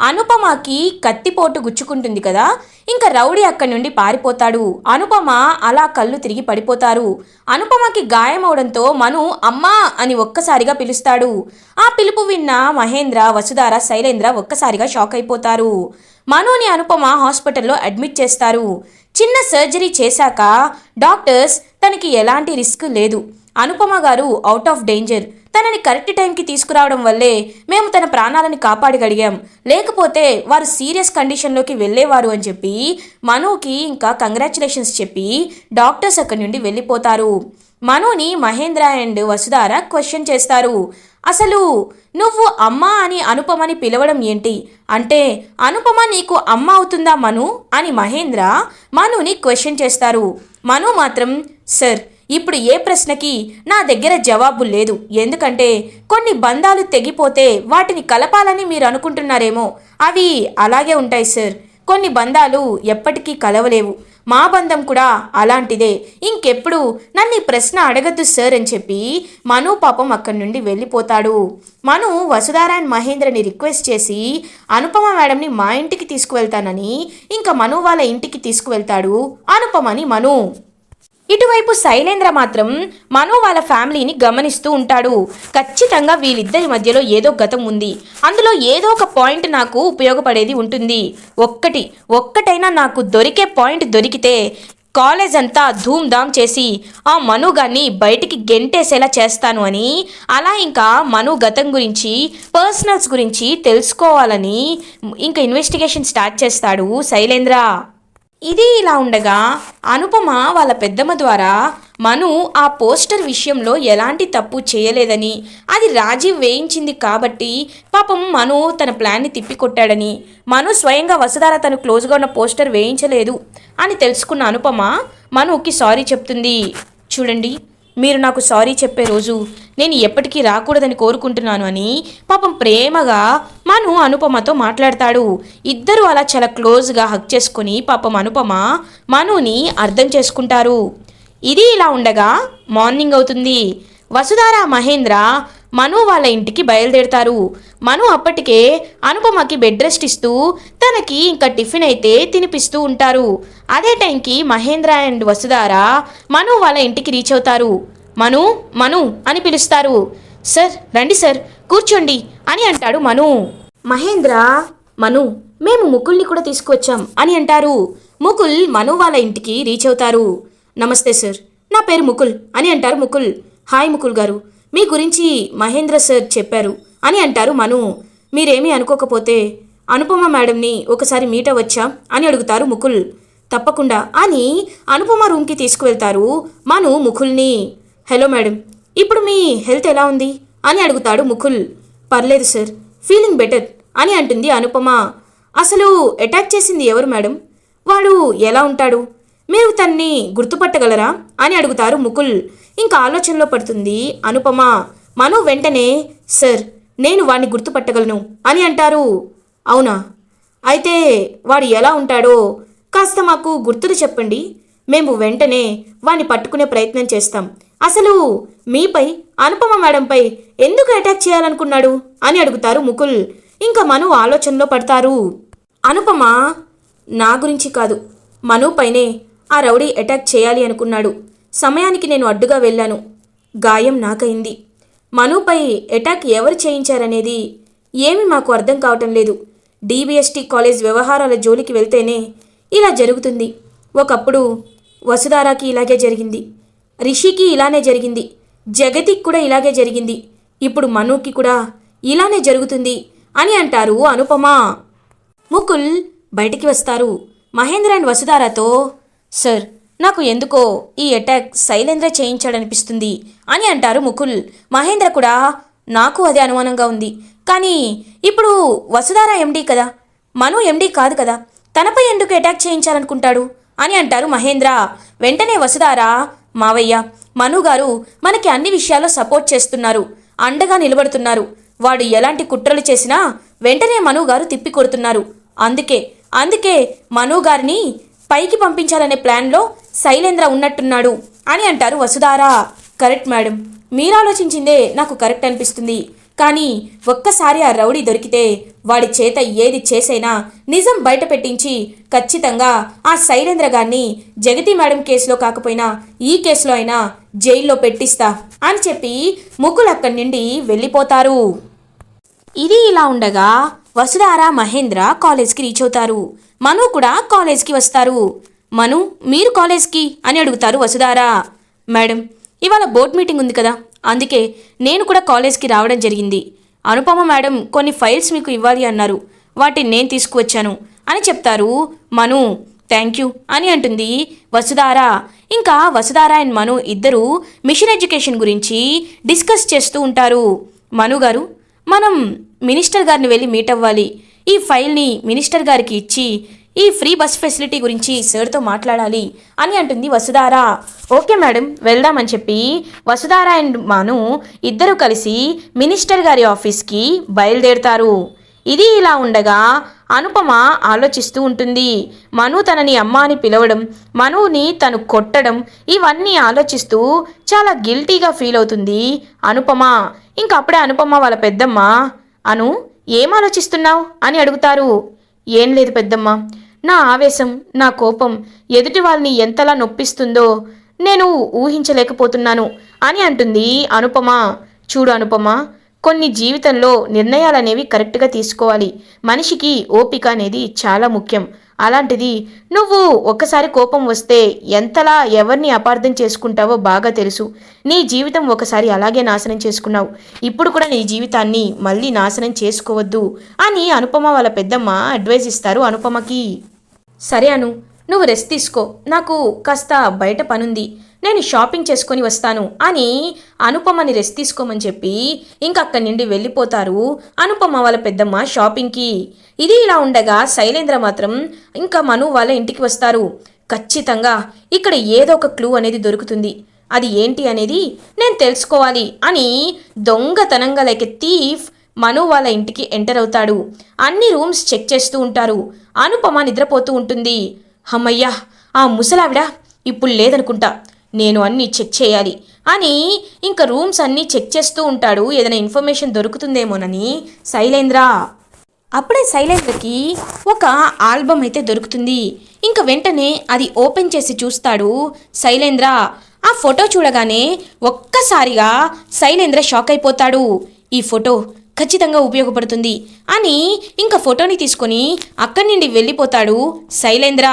అనుపమకి కత్తిపోటు గుచ్చుకుంటుంది కదా. ఇంకా రౌడీ అక్కడి నుండి పారిపోతాడు. అనుపమ అలా కళ్ళు తిరిగి పడిపోతారు. అనుపమకి గాయమవడంతో మను అమ్మా అని ఒక్కసారిగా పిలుస్తాడు. ఆ పిలుపు విన్న మహేంద్ర వసుధార శైలేంద్ర ఒక్కసారిగా షాక్ అయిపోతారు. మనుని అనుపమ హాస్పిటల్లో అడ్మిట్ చేస్తారు. చిన్న సర్జరీ చేశాక డాక్టర్స్ తనకి ఎలాంటి రిస్క్ లేదు. Anupama garu out of danger. తనని కరెక్ట్ టైంకి తీసుకురావడం వల్లే మేము తన ప్రాణాలను కాపాడగలిగాం. లేకపోతే వారు సీరియస్ కండిషన్లోకి వెళ్ళేవారు అని చెప్పి మనుకి ఇంకా కంగ్రాచులేషన్స్ చెప్పి డాక్టర్స్ అక్కడి నుండి వెళ్ళిపోతారు. మనుని మహేంద్ర అండ్ వసుధార క్వశ్చన్ చేస్తారు. అసలు నువ్వు అమ్మ అని అనుపమని పిలవడం ఏంటి? అంటే అనుపమ నీకు అమ్మ అవుతుందా మను? అని మహేంద్ర మనుని క్వశ్చన్ చేస్తారు. మను మాత్రం సర్ ఇప్పుడు ఏ ప్రశ్నకి నా దగ్గర జవాబు లేదు. ఎందుకంటే కొన్ని బంధాలు తెగిపోతే వాటిని కలపాలని మీరు అనుకుంటున్నారేమో. అవి అలాగే ఉంటాయి సార్. కొన్ని బంధాలు ఎప్పటికీ కలవలేవు. మా బంధం కూడా అలాంటిదే. ఇంకెప్పుడు నన్ను ఈ ప్రశ్న అడగద్దు సార్ అని చెప్పి మను పాపం అక్కడి నుండి వెళ్ళిపోతాడు. మను వసుధార అండ్ మహేంద్రని రిక్వెస్ట్ చేసి అనుపమ మేడంని మా ఇంటికి తీసుకువెళ్తానని ఇంకా మను వాళ్ళ ఇంటికి తీసుకువెళ్తాడు అనుపమని మను. ఇటువైపు శైలేంద్ర మాత్రం మను వాళ్ళ ఫ్యామిలీని గమనిస్తూ ఉంటాడు. ఖచ్చితంగా వీళ్ళిద్దరి మధ్యలో ఏదో గతం ఉంది. అందులో ఏదో ఒక పాయింట్ నాకు ఉపయోగపడేది ఉంటుంది. ఒక్కటి ఒక్కటైనా నాకు దొరికే పాయింట్ దొరికితే కాలేజ్ అంతా ధూమ్ ధామ్ చేసి ఆ మనుగాన్ని బయటికి గెంటేసేలా చేస్తాను అని అలా ఇంకా మను గతం గురించి పర్సనల్స్ గురించి తెలుసుకోవాలని ఇంకా ఇన్వెస్టిగేషన్ స్టార్ట్ చేస్తాడు శైలేంద్ర. ఇది ఇలా ఉండగా అనుపమ వాళ్ళ పెద్దమ్మ ద్వారా మను ఆ పోస్టర్ విషయంలో ఎలాంటి తప్పు చేయలేదని. అది రాజీవ్ వేయించింది కాబట్టి పాపం మను తన ప్లాన్ని తిప్పికొట్టాడని. మను స్వయంగా వసుధార తను క్లోజ్గా ఉన్న పోస్టర్ వేయించలేదు అని తెలుసుకున్న అనుపమ మనుకి సారీ చెప్తుంది. చూడండి. మీరు నాకు సారీ చెప్పే రోజు నేను ఎప్పటికీ రాకూడదని కోరుకుంటున్నాను అని పాపం ప్రేమగా మను అనుపమతో మాట్లాడతాడు. ఇద్దరు అలా చాలా క్లోజ్గా హక్ చేసుకుని పాపం అనుపమ మనుని అర్థం చేసుకుంటారు. ఇది ఇలా ఉండగా మార్నింగ్ అవుతుంది. వసుధార మహేంద్ర మను వాళ్ళ ఇంటికి బయలుదేరుతారు. మను అప్పటికే అనుపమకి బెడ్ రెస్ట్ ఇస్తూ తనకి ఇంకా టిఫిన్ అయితే తినిపిస్తూ ఉంటారు. అదే టైంకి మహేంద్ర అండ్ వసుధార మను వాళ్ళ ఇంటికి రీచ్ అవుతారు. మను మను అని పిలుస్తారు. సార్ రండి సార్ కూర్చోండి అని అంటాడు మను. మహేంద్ర మను మేము ముకుల్ని కూడా తీసుకువచ్చాం అని అంటారు. ముకుల్ మను వాళ్ళ ఇంటికి రీచ్ అవుతారు. నమస్తే సార్ నా పేరు ముకుల్ అని అంటారు ముకుల్. హాయ్ ముకుల్ గారు మీ గురించి మహేంద్ర సార్ చెప్పారు అని అంటారు మను. మీరేమీ అనుకోకపోతే అనుపమ మేడంని ఒకసారి మీట్ అవ్వచ్చా అని అడుగుతారు ముకుల్. తప్పకుండా అని అనుపమ రూమ్కి తీసుకువెళ్తారు మను ముకుల్ని. హలో మేడం ఇప్పుడు మీ హెల్త్ ఎలా ఉంది? అని అడుగుతాడు ముకుల్. పర్లేదు సార్ ఫీలింగ్ బెటర్ అని అంటుంది అనుపమ. అసలు అటాక్ చేసింది ఎవరు మేడం? వాడు ఎలా ఉంటాడు? మీరు తన్ని గుర్తుపట్టగలరా? అని అడుగుతారు ముకుల్. ఇంకా ఆలోచనలో పడుతుంది అనుపమ. మను వెంటనే సార్ నేను వాడిని గుర్తుపట్టగలను అని అంటారు. అవునా? అయితే వాడు ఎలా ఉంటాడో? కాస్త మాకు గుర్తులు చెప్పండి. మేము వెంటనే వాణ్ణి పట్టుకునే ప్రయత్నం చేస్తాం. అసలు మీపై అనుపమ మేడంపై ఎందుకు అటాక్ చేయాలనుకున్నాడు? అని అడుగుతారు ముకుల్. ఇంకా మను ఆలోచనలో పడతారు. అనుపమ నా గురించి కాదు. మను పైనే ఆ రౌడీ అటాక్ చేయాలి అనుకున్నాడు. సమయానికి నేను అడ్డుగా వెళ్ళాను. గాయం నాకైంది. మనుపై అటాక్ ఎవరు చేయించారనేది ఏమి మాకు అర్థం కావటం లేదు. డీబీఎస్టీ కాలేజ్ వ్యవహారాల జోలికి వెళ్తేనే ఇలా జరుగుతుంది. ఒకప్పుడు వసుధారాకి ఇలాగే జరిగింది. రిషికి ఇలానే జరిగింది. జగతికి కూడా ఇలాగే జరిగింది. ఇప్పుడు మనుకి కూడా ఇలానే జరుగుతుంది అని అంటారు అనుపమ. ముకుల్ బయటికి వస్తారు. మహేంద్ర అండ్ వసుధారాతో సార్ నాకు ఎందుకో ఈ అటాక్ శైలేంద్ర చేయించాడనిపిస్తుంది అని అంటారు ముకుల్. మహేంద్ర కూడా నాకు అదే అనుమానంగా ఉంది. కానీ ఇప్పుడు వసుధార ఎండీ కదా? మను ఎండీ కాదు కదా? తనపై ఎందుకు అటాక్ చేయించాలనుకుంటాడు? అని అంటారు మహేంద్ర. వెంటనే వసుధార మావయ్య మను గారు మనకి అన్ని విషయాల్లో సపోర్ట్ చేస్తున్నారు. అండగా నిలబడుతున్నారు. వాడు ఎలాంటి కుట్రలు చేసినా వెంటనే మను గారు తిప్పి కొడుతున్నారు. అందుకే అందుకే మను గారిని పైకి పంపించాలనే ప్లాన్లో శైలేంద్ర ఉన్నట్టున్నాడు అని అంటారు వసుధారా. Correct madam. మీరు ఆలోచించిందే నాకు కరెక్ట్ అనిపిస్తుంది. కానీ ఒక్కసారి ఆ రౌడీ దొరికితే వాడి చేత ఏది చేసైనా నిజం బయట పెట్టించి ఖచ్చితంగా ఆ శైలేంద్ర గారిని జగతి మేడం కేసులో కాకపోయినా ఈ కేసులో అయినా జైల్లో పెట్టిస్తా అని చెప్పి ముగ్గులు అక్కడి నుండి వెళ్ళిపోతారు. ఇది ఇలా ఉండగా వసుధార మహేంద్ర కాలేజ్కి రీచ్ అవుతారు. మను కూడా కాలేజ్కి వస్తారు. మను మీరు కాలేజ్కి? అని అడుగుతారు వసుధార. మేడం ఇవాళ బోర్డ్ మీటింగ్ ఉంది కదా అందుకే నేను కూడా కాలేజ్కి రావడం జరిగింది. అనుపమ మేడం కొన్ని ఫైల్స్ మీకు ఇవ్వాలి అన్నారు. వాటిని నేను తీసుకువచ్చాను అని చెప్తారు మను. థ్యాంక్ యూ అని అంటుంది వసుధార. ఇంకా వసుధార అండ్ మను ఇద్దరు మిషన్ ఎడ్యుకేషన్ గురించి డిస్కస్ చేస్తూ ఉంటారు. మను గారు మనం మినిస్టర్ గారిని వెళ్ళి మీట్ అవ్వాలి. ఈ ఫైల్ని మినిస్టర్ గారికి ఇచ్చి ఈ ఫ్రీ బస్ ఫెసిలిటీ గురించి సార్తో మాట్లాడాలి అని అంటుంది వసుధార. ఓకే మేడం వెళ్దామని చెప్పి వసుధార అండ్ మాను ఇద్దరు కలిసి మినిస్టర్ గారి ఆఫీస్కి బయలుదేరుతారు. ఇది ఇలా ఉండగా అనుపమ ఆలోచిస్తూ ఉంటుంది. మను తనని అమ్మ అని పిలవడం మనుని తను కొట్టడం ఇవన్నీ ఆలోచిస్తూ చాలా గిల్టీగా ఫీల్ అవుతుంది అనుపమ. ఇంకప్పుడే అనుపమ వాళ్ళ పెద్దమ్మ అను ఏం ఆలోచిస్తున్నావు అని అడుగుతారు. ఏం లేదు పెద్దమ్మ. నా ఆవేశం నా కోపం ఎదుటి వాళ్ళని ఎంతలా నొప్పిస్తుందో నేను ఊహించలేకపోతున్నాను అని అంటుంది అనుపమ. చూడు అనుపమ కొన్ని జీవితంలో నిర్ణయాలనేవి కరెక్ట్గా తీసుకోవాలి. మనిషికి ఓపిక అనేది చాలా ముఖ్యం. అలాంటిది నువ్వు ఒక్కసారి కోపం వస్తే ఎంతలా ఎవరిని అపార్థం చేసుకుంటావో బాగా తెలుసు. నీ జీవితం ఒకసారి అలాగే నాశనం చేసుకున్నావు. ఇప్పుడు కూడా నీ జీవితాన్ని మళ్ళీ నాశనం చేసుకోవద్దు అని అనుపమ వాళ్ళ పెద్దమ్మ అడ్వైజ్ ఇస్తారు అనుపమకి. సరే అను నువ్వు రెస్ట్ తీసుకో. నాకు కాస్త బయట పనుంది. నేను షాపింగ్ చేసుకొని వస్తాను అని అనుపమని రెస్ట్ తీసుకోమని చెప్పి ఇంకక్కడి నుండి వెళ్ళిపోతారు అనుపమ వాళ్ళ పెద్దమ్మ షాపింగ్కి. ఇది ఇలా ఉండగా శైలేంద్ర మాత్రం ఇంకా మను వాళ్ళ ఇంటికి వస్తారు. ఖచ్చితంగా ఇక్కడ ఏదో ఒక క్లూ అనేది దొరుకుతుంది. అది ఏంటి అనేది నేను తెలుసుకోవాలి అని దొంగతనంగా లైక్ థీఫ్ మను వాళ్ళ ఇంటికి ఎంటర్ అవుతాడు. అన్ని రూమ్స్ చెక్ చేస్తూ ఉంటారు. అనుపమ నిద్రపోతూ ఉంటుంది. అమ్మయ్యా ఆ ముసలావిడ ఇప్పుడు లేదనుకుంటా. నేను అన్నీ చెక్ చేయాలి. అని ఇంకా రూమ్స్ అన్నీ చెక్ చేస్తూ ఉంటాడు. ఏదైనా ఇన్ఫర్మేషన్ దొరుకుతుందేమోనని. శైలేంద్ర అప్పుడే శైలేంద్రకి ఒక ఆల్బమ్ అయితే దొరుకుతుంది. ఇంకా వెంటనే అది ఓపెన్ చేసి చూస్తాడు శైలేంద్ర ఆ ఫోటో చూడగానే ఒక్కసారిగా శైలేంద్ర షాక్ అయిపోతాడు. ఈ ఫోటో ఖచ్చితంగా ఉపయోగపడుతుంది అని ఇంకా ఫోటోని తీసుకొని అక్కడి నుండి వెళ్ళిపోతాడు శైలేంద్ర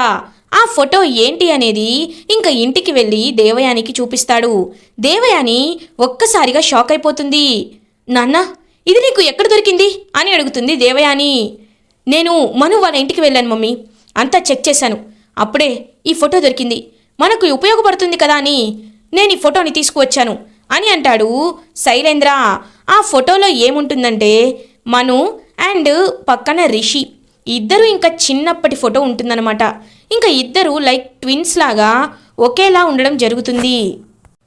ఆ ఫోటో ఏంటి అనేది ఇంకా ఇంటికి వెళ్ళి దేవయానికి చూపిస్తాడు. దేవయాని ఒక్కసారిగా షాక్ అయిపోతుంది. నాన్న ఇది నీకు ఎక్కడ దొరికింది? అని అడుగుతుంది దేవయాని. నేను మను వాళ్ళ ఇంటికి వెళ్ళాను మమ్మీ. అంతా చెక్ చేశాను. అప్పుడే ఈ ఫోటో దొరికింది. మనకు ఉపయోగపడుతుంది కదా అని నేను ఈ ఫోటోని తీసుకువచ్చాను అని అంటాడు శైలేంద్ర. ఆ ఫోటోలో ఏముంటుందంటే మను అండ్ పక్కన రిషి. ఇద్దరు ఇంకా చిన్నప్పటి ఫోటో ఉంటుందన్నమాట. ఇంకా ఇద్దరు లైక్ ట్విన్స్ లాగా ఒకేలా ఉండడం జరుగుతుంది.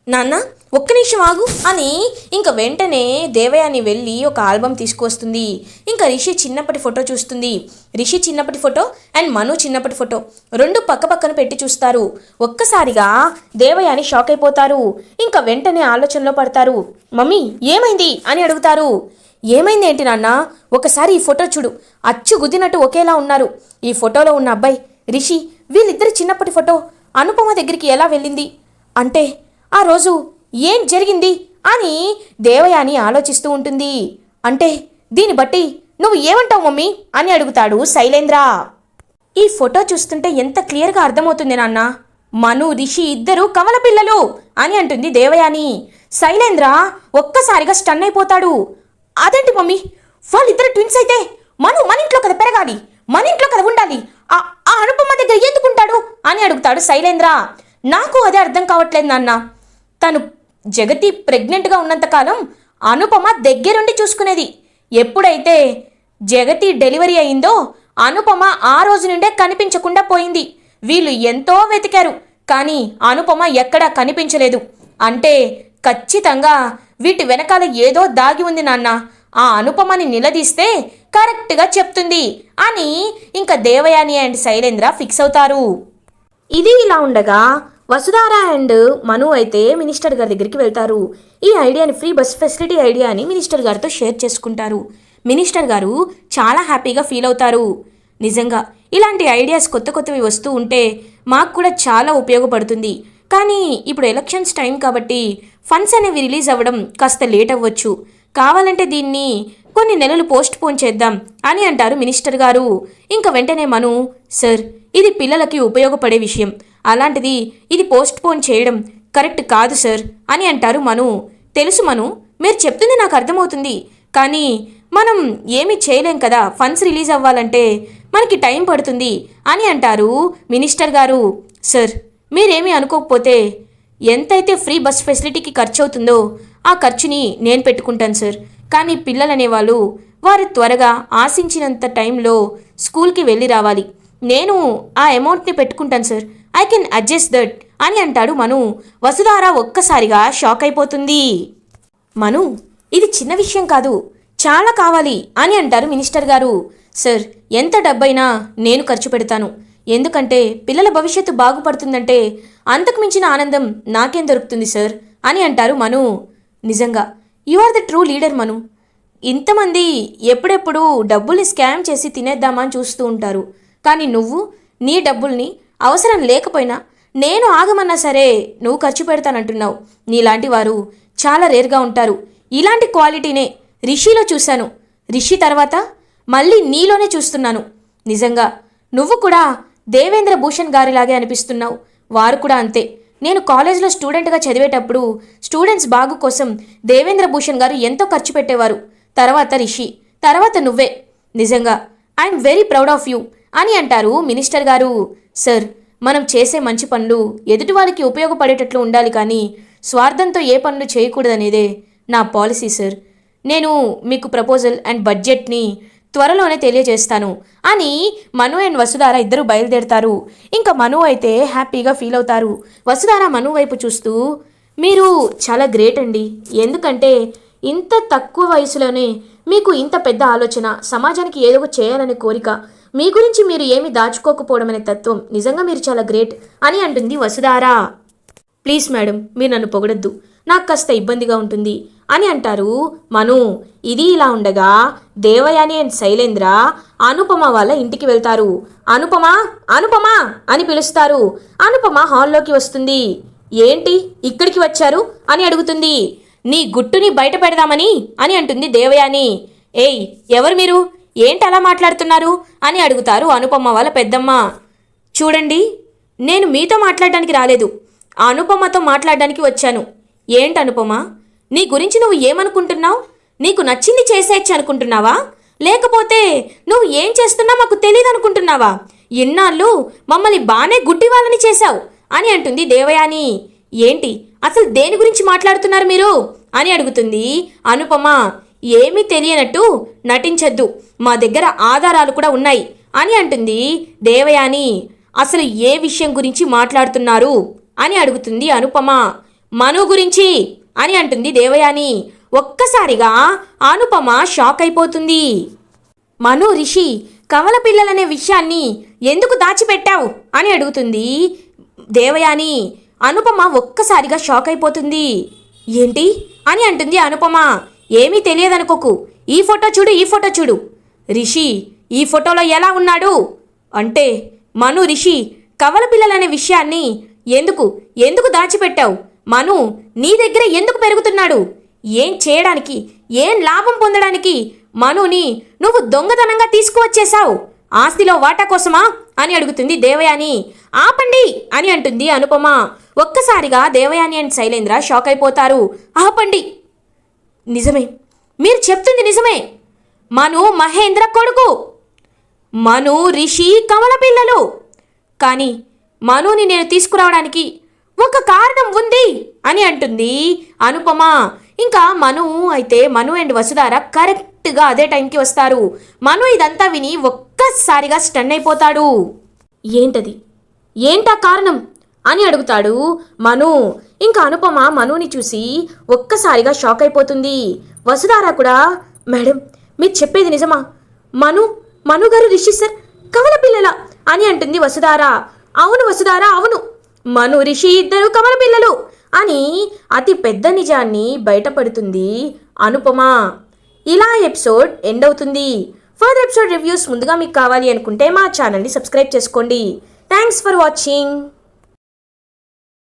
నాన్న ఒక్క నిమిషం ఆగు. అని ఇంకా వెంటనే దేవయాని వెళ్ళి ఒక ఆల్బమ్ తీసుకొస్తుంది ఇంకా రిషి చిన్నప్పటి ఫోటో చూస్తుంది. రిషి చిన్నప్పటి ఫోటో అండ్ మను చిన్నప్పటి ఫోటో రెండు పక్క పక్కన పెట్టి చూస్తారు. ఒక్కసారిగా దేవయాని షాక్ అయిపోతారు. ఇంకా వెంటనే ఆలోచనలో పడతారు. మమ్మీ ఏమైంది? అని అడుగుతారు. ఏమైంది ఏంటి నాన్న? ఒకసారి ఈ ఫోటో చూడు. అచ్చు గుద్దినట్టు ఒకేలా ఉన్నారు. ఈ ఫోటోలో ఉన్న అబ్బాయి రిషి వీళ్ళిద్దరి చిన్నప్పటి ఫోటో అనుపమ దగ్గరికి ఎలా వెళ్ళింది? అంటే ఆ రోజు ఏం జరిగింది అని దేవయాని ఆలోచిస్తూ ఉంటుంది. అంటే దీన్ని బట్టి నువ్వు ఏమంటావు మమ్మీ? అని అడుగుతాడు శైలేంద్ర. ఈ ఫోటో చూస్తుంటే ఎంత క్లియర్గా అర్థమవుతుంది నాన్న? మను రిషి ఇద్దరు కమల పిల్లలు అని అంటుంది దేవయాని. శైలేంద్ర ఒక్కసారిగా స్టన్ అయిపోతాడు. అదేంటి మమ్మీ? వాళ్ళిద్దరు ట్విన్స్ అయితే మను మన ఇంట్లో కదా పెరగాలి మన ఇంట్లో కదా ఉండాలి ఆ ఆ అనుపమ దగ్గర ఎందుకుంటాడు అని అడుగుతాడు శైలేంద్ర. నాకు అదే అర్థం కావట్లేదు నాన్న. తను జగతి ప్రెగ్నెంట్గా ఉన్నంతకాలం అనుపమ దగ్గరుండి చూసుకునేది. ఎప్పుడైతే జగతి డెలివరీ అయిందో అనుపమ ఆ రోజు నుండే కనిపించకుండా పోయింది. వీళ్ళు ఎంతో వెతికారు కానీ అనుపమ ఎక్కడా కనిపించలేదు. అంటే ఖచ్చితంగా వీటి వెనకాల ఏదో దాగి ఉంది నాన్న. ఆ అనుపమని నిలదీస్తే కరెక్ట్గా చెప్తుంది అని ఇంకా దేవయాని అండ్ శైలేంద్ర ఫిక్స్ అవుతారు. ఇది ఇలా ఉండగా వసుధార అండ్ మను అయితే మినిస్టర్ గారి దగ్గరికి వెళ్తారు. ఈ ఐడియాని ఫ్రీ బస్ ఫెసిలిటీ ఐడియాని మినిస్టర్ గారితో షేర్ చేసుకుంటారు. మినిస్టర్ గారు చాలా హ్యాపీగా ఫీల్ అవుతారు. నిజంగా ఇలాంటి ఐడియాస్ కొత్త కొత్తవి వస్తూ ఉంటే మాకు కూడా చాలా ఉపయోగపడుతుంది. కానీ ఇప్పుడు ఎలక్షన్స్ టైం కాబట్టి ఫండ్స్ అనేవి రిలీజ్ అవ్వడం కాస్త లేట్ అవ్వచ్చు. కావాలంటే దీన్ని కొన్ని నెలలు పోస్ట్ పోన్ చేద్దాం అని అంటారు మినిస్టర్ గారు. ఇంకా వెంటనే మను సార్ ఇది పిల్లలకి ఉపయోగపడే విషయం. అలాంటిది ఇది పోస్ట్ పోన్ చేయడం కరెక్ట్ కాదు సార్ అని అంటారు మను. తెలుసు మను మీరు చెప్తుంది నాకు అర్థమవుతుంది. కానీ మనం ఏమీ చేయలేం కదా ఫండ్స్ రిలీజ్ అవ్వాలంటే మనకి టైం పడుతుంది అని అంటారు మినిస్టర్ గారు. సార్ మీరేమీ అనుకోకపోతే ఎంతైతే ఫ్రీ బస్ ఫెసిలిటీకి ఖర్చు అవుతుందో ఆ ఖర్చుని నేను పెట్టుకుంటాను సార్. కానీ పిల్లలనేవాళ్ళు వారు త్వరగా ఆశించినంత టైంలో స్కూల్కి వెళ్ళి రావాలి. నేను ఆ అమౌంట్ని పెట్టుకుంటాను sir. I can adjust that అని అంటాడు మను. వసుధార ఒక్కసారిగా షాక్ అయిపోతుంది. మను ఇది చిన్న విషయం కాదు. చాలా కావాలి అని అంటారు మినిస్టర్ గారు. సార్ ఎంత డబ్బైనా నేను ఖర్చు పెడతాను. ఎందుకంటే పిల్లల భవిష్యత్తు బాగుపడుతుందంటే అంతకు మించిన ఆనందం నాకేం దొరుకుతుంది సార్? అని అంటారు మను. నిజంగా you are the true leader Manu. ఇంతమంది ఎప్పుడెప్పుడు డబ్బుల్ని స్కామ్ చేసి తినేద్దామని చూస్తూ ఉంటారు. కానీ నువ్వు నీ డబ్బుల్ని అవసరం లేకపోయినా నేను ఆగమన్నా సరే నువ్వు ఖర్చు పెడతానంటున్నావు. నీలాంటి వారు చాలా రేర్గా ఉంటారు. ఇలాంటి క్వాలిటీనే రిషిలో చూశాను. రిషి తర్వాత మళ్ళీ నీలోనే చూస్తున్నాను. నిజంగా నువ్వు కూడా దేవేంద్ర భూషణ్ గారిలాగే అనిపిస్తున్నావు. వారు కూడా అంతే. నేను కాలేజ్లో స్టూడెంట్గా చదివేటప్పుడు స్టూడెంట్స్ బాగు కోసం దేవేంద్ర భూషణ్ గారు ఎంతో ఖర్చు పెట్టేవారు. తర్వాత రిషి తర్వాత నువ్వే. నిజంగా I'm very proud of you అని అంటారు మినిస్టర్ గారు. సార్ మనం చేసే మంచి పనులు ఎదుటి వాళ్ళకి ఉపయోగపడేటట్లు ఉండాలి కానీ స్వార్థంతో ఏ పనులు చేయకూడదనేదే నా పాలసీ సార్. నేను మీకు ప్రపోజల్ అండ్ బడ్జెట్ని త్వరలోనే తెలియజేస్తాను అని మను అండ్ వసుధార ఇద్దరు బయలుదేరతారు. ఇంకా మను అయితే హ్యాపీగా ఫీల్ అవుతారు. వసుధార మను వైపు చూస్తూ మీరు చాలా గ్రేట్ అండి. ఎందుకంటే ఇంత తక్కువ వయసులోనే మీకు ఇంత పెద్ద ఆలోచన సమాజానికి ఏదో చేయాలనే కోరిక మీ గురించి మీరు ఏమి దాచుకోకపోవడం అనే తత్వం నిజంగా మీరు చాలా గ్రేట్ అని అంటుంది వసుధారా. ప్లీజ్ మేడం మీరు నన్ను పొగడొద్దు. నాకు కాస్త ఇబ్బందిగా ఉంటుంది అని అంటారు మను. ఇది ఇలా ఉండగా దేవయాని అండ్ శైలేంద్ర అనుపమ వాళ్ళ ఇంటికి వెళ్తారు. అనుపమ అనుపమ అని పిలుస్తారు. అనుపమ హాల్లోకి వస్తుంది. ఏంటి? ఇక్కడికి వచ్చారు? అని అడుగుతుంది. నీ గుట్టుని బయట పెడదామని? అని అంటుంది దేవయాని. ఏయ్ ఎవరు మీరు? ఏంటి అలా మాట్లాడుతున్నారు? అని అడుగుతారు అనుపమ వాళ్ళ పెద్దమ్మ. చూడండి నేను మీతో మాట్లాడడానికి రాలేదు. ఆ అనుపమతో మాట్లాడడానికి వచ్చాను. ఏంటి అనుపమా? నీ గురించి నువ్వు ఏమనుకుంటున్నావు? నీకు నచ్చింది చేసేయచ్చు అనుకుంటున్నావా? లేకపోతే నువ్వు ఏం చేస్తున్నా మాకు తెలియదు అనుకుంటున్నావా? ఇన్నాళ్ళు మమ్మల్ని బాగానే గుడ్డి వాళ్ళని చేశావు అని అంటుంది దేవయాని. ఏంటి? అసలు దేని గురించి మాట్లాడుతున్నారు మీరు? అని అడుగుతుంది అనుపమ. ఏమీ తెలియనట్టు నటించద్దు. మా దగ్గర ఆధారాలు కూడా ఉన్నాయి అని అంటుంది దేవయాని. అసలు ఏ విషయం గురించి మాట్లాడుతున్నారు? అని అడుగుతుంది అనుపమ. మను గురించి అని అంటుంది దేవయాని. ఒక్కసారిగా అనుపమ షాక్ అయిపోతుంది. మను రిషి కవల పిల్లలనే విషయాన్ని ఎందుకు దాచిపెట్టావు? అని అడుగుతుంది దేవయాని. అనుపమ ఒక్కసారిగా షాక్ అయిపోతుంది. ఏంటి? అని అంటుంది అనుపమ. ఏమీ తెలియదనుకోకు. ఈ ఫోటో చూడు ఈ ఫోటో చూడు. రిషి ఈ ఫోటోలో ఎలా ఉన్నాడు? అంటే మను రిషి కవల పిల్లలనే విషయాన్ని ఎందుకు ఎందుకు దాచిపెట్టావు? మను నీ దగ్గర ఎందుకు పెరుగుతున్నాడు? ఏం చేయడానికి ఏం లాభం పొందడానికి మనుని నువ్వు దొంగతనంగా తీసుకువచ్చేశావు? ఆస్తిలో వాటా కోసమా? అని అడుగుతుంది దేవయాని. ఆపండి! అని అంటుంది అనుపమ. ఒక్కసారిగా దేవయాని అండ్ శైలేంద్ర షాక్ అయిపోతారు. ఆపండి! నిజమే. మీరు చెప్తుంది నిజమే. మను మహేంద్ర కొడుకు. మను రిషి కమల పిల్లలు. కానీ మనుని నేను తీసుకురావడానికి ఒక కారణం ఉంది అని అంటుంది అనుపమ. ఇంకా మను అయితే మను అండ్ వసుధార కరెక్ట్గా అదే టైంకి వస్తారు. మను ఇదంతా విని ఒక్కసారిగా స్టన్ అయిపోతాడు. ఏంటది? ఏంటా కారణం? అని అడుగుతాడు మను. ఇంకా అనుపమ మనుని చూసి ఒక్కసారిగా షాక్ అయిపోతుంది. వసుధార కూడా మేడం మీరు చెప్పేది నిజమా? మను మను గారు రిషి సార్ కవల పిల్లల? అని అంటుంది వసుధార. అవును వసుధార అవును. మను రిషి ఇద్దరు కమల పిల్లలు అని అతి పెద్ద నిజాన్ని బయటపడుతుంది అనుపమ. ఇలా ఎపిసోడ్ ఎండ్ అవుతుంది. ఫర్దర్ ఎపిసోడ్ రివ్యూస్ ముందుగా మీకు కావాలి అనుకుంటే మా ఛానల్ని సబ్స్క్రైబ్ చేసుకోండి. Thanks for watching.